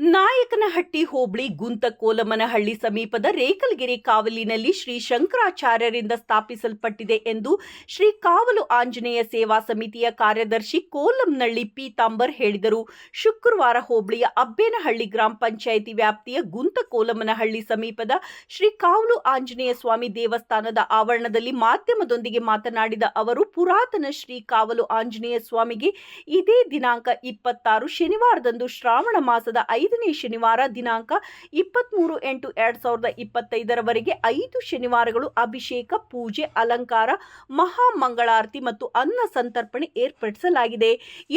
ನಾಯಕನಹಟ್ಟಿ ಹೋಬಳಿ ಗುಂತ ಕೋಲಮನಹಳ್ಳಿ ಸಮೀಪದ ರೇಕಲ್ಗೆರೆ ಕಾವಲಿನಲ್ಲಿ ಶ್ರೀ ಶಂಕರಾಚಾರ್ಯರಿಂದ ಸ್ಥಾಪಿಸಲ್ಪಟ್ಟಿದೆ ಎಂದು ಶ್ರೀ ಕಾವಲು ಆಂಜನೇಯ ಸೇವಾ ಸಮಿತಿಯ ಕಾರ್ಯದರ್ಶಿ ಕೋಲಂನಳ್ಳಿ ಪೀತಾಂಬರ್ ಹೇಳಿದರು. ಶುಕ್ರವಾರ ಹೋಬಳಿಯ ಅಬ್ಬೇನಹಳ್ಳಿ ಗ್ರಾಮ ಪಂಚಾಯಿತಿ ವ್ಯಾಪ್ತಿಯ ಗುಂತ ಕೋಲಮನಹಳ್ಳಿ ಸಮೀಪದ ಶ್ರೀ ಕಾವಲು ಆಂಜನೇಯ ಸ್ವಾಮಿ ದೇವಸ್ಥಾನದ ಆವರಣದಲ್ಲಿ ಮಾಧ್ಯಮದೊಂದಿಗೆ ಮಾತನಾಡಿದ ಅವರು, ಪುರಾತನ ಶ್ರೀ ಕಾವಲು ಆಂಜನೇಯ ಸ್ವಾಮಿಗೆ ಇದೇ ದಿನಾಂಕ ಇಪ್ಪತ್ತಾರು, ಶನಿವಾರದಂದು ಶ್ರಾವಣ ಮಾಸದ ಐದನೇ ಶನಿವಾರ ದಿನಾಂಕ ಇಪ್ಪತ್ತ್ಮೂರು ಎಂಟು ಎರಡು ಸಾವಿರದ ಇಪ್ಪತ್ತೈದರವರೆಗೆ ಐದು ಶನಿವಾರಗಳು ಅಭಿಷೇಕ, ಪೂಜೆ, ಅಲಂಕಾರ ಮಹಾ ಮಂಗಳಾರತಿ ಮತ್ತು ಅನ್ನ ಸಂತರ್ಪಣೆ ಏರ್ಪಡಿಸಲಾಗಿದೆ.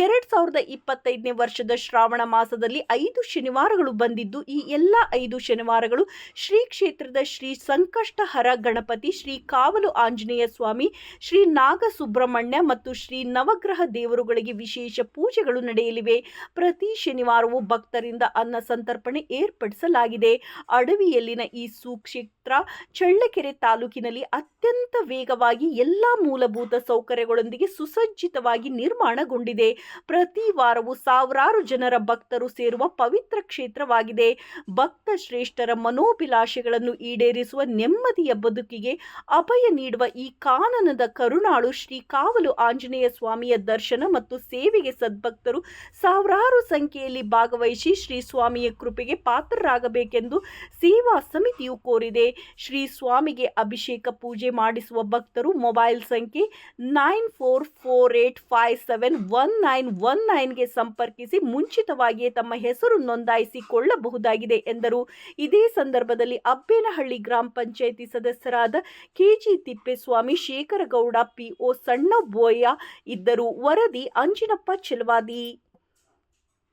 ಎರಡು ಸಾವಿರದ ಇಪ್ಪತ್ತೈದನೇ ವರ್ಷದ ಶ್ರಾವಣ ಮಾಸದಲ್ಲಿ ಐದು ಶನಿವಾರಗಳು ಬಂದಿದ್ದು, ಈ ಎಲ್ಲ ಐದು ಶನಿವಾರಗಳು ಶ್ರೀ ಕ್ಷೇತ್ರದ ಶ್ರೀ ಸಂಕಷ್ಟಹರ ಗಣಪತಿ, ಶ್ರೀ ಕಾವಲು ಆಂಜನೇಯ ಸ್ವಾಮಿ, ಶ್ರೀ ನಾಗಸುಬ್ರಹ್ಮಣ್ಯ ಮತ್ತು ಶ್ರೀ ನವಗ್ರಹ ದೇವರುಗಳಿಗೆ ವಿಶೇಷ ಪೂಜೆಗಳು ನಡೆಯಲಿವೆ. ಪ್ರತಿ ಶನಿವಾರವೂ ಭಕ್ತರಿಂದ ಅನ್ನ ಸಂತರ್ಪಣೆ ಏರ್ಪಡಿಸಲಾಗಿದೆ. ಅಡವಿಯಲ್ಲಿನ ಈ ಸುಕ್ಷೇತ್ರ ಚಳ್ಳಕೆರೆ ತಾಲೂಕಿನಲ್ಲಿ ಅತ್ಯಂತ ವೇಗವಾಗಿ ಎಲ್ಲಾ ಮೂಲಭೂತ ಸೌಕರ್ಯಗಳೊಂದಿಗೆ ಸುಸಜ್ಜಿತವಾಗಿ ನಿರ್ಮಾಣಗೊಂಡಿದೆ. ಪ್ರತಿ ವಾರವೂ ಸಾವಿರಾರು ಜನರ ಭಕ್ತರು ಸೇರುವ ಪವಿತ್ರ ಕ್ಷೇತ್ರವಾಗಿದೆ. ಭಕ್ತ ಶ್ರೇಷ್ಠರ ಮನೋಭಿಲಾಷೆಗಳನ್ನು ಈಡೇರಿಸುವ ನೆಮ್ಮದಿಯ ಬದುಕಿಗೆ ಅಭಯ ನೀಡುವ ಈ ಕಾನನದ ಕರುಣಾಳು ಶ್ರೀ ಕಾವಲು ಆಂಜನೇಯ ಸ್ವಾಮಿಯ ದರ್ಶನ ಮತ್ತು ಸೇವೆಗೆ ಸದ್ಭಕ್ತರು ಸಾವಿರಾರು ಸಂಖ್ಯೆಯಲ್ಲಿ ಭಾಗವಹಿಸಿ ಶ್ರೀ ಸ್ವಾಮಿಯ ಕೃಪೆಗೆ ಪಾತ್ರರಾಗಬೇಕೆಂದು ಸೇವಾ ಸಮಿತಿಯು ಕೋರಿದೆ. ಶ್ರೀ ಸ್ವಾಮಿಗೆ ಅಭಿಷೇಕ ಪೂಜೆ ಮಾಡಿಸುವ ಭಕ್ತರು ಮೊಬೈಲ್ ಸಂಖ್ಯೆ nine four four eight five seven one nine one ನೈನ್ಗೆ ಸಂಪರ್ಕಿಸಿ ಮುಂಚಿತವಾಗಿಯೇ ತಮ್ಮ ಹೆಸರು ನೋಂದಾಯಿಸಿಕೊಳ್ಳಬಹುದಾಗಿದೆ ಎಂದರು. ಇದೇ ಸಂದರ್ಭದಲ್ಲಿ ಅಬ್ಬೇನಹಳ್ಳಿ ಗ್ರಾಮ ಪಂಚಾಯಿತಿ ಸದಸ್ಯರಾದ ಕೆಜಿ ತಿಪ್ಪೇಸ್ವಾಮಿ, ಶೇಖರಗೌಡ, ಪಿಒ ಸಣ್ಣಬೋಯ ಇದ್ದರು. ವರದಿ ಅಂಜಿನಪ್ಪ ಚೆಲವಾದಿ.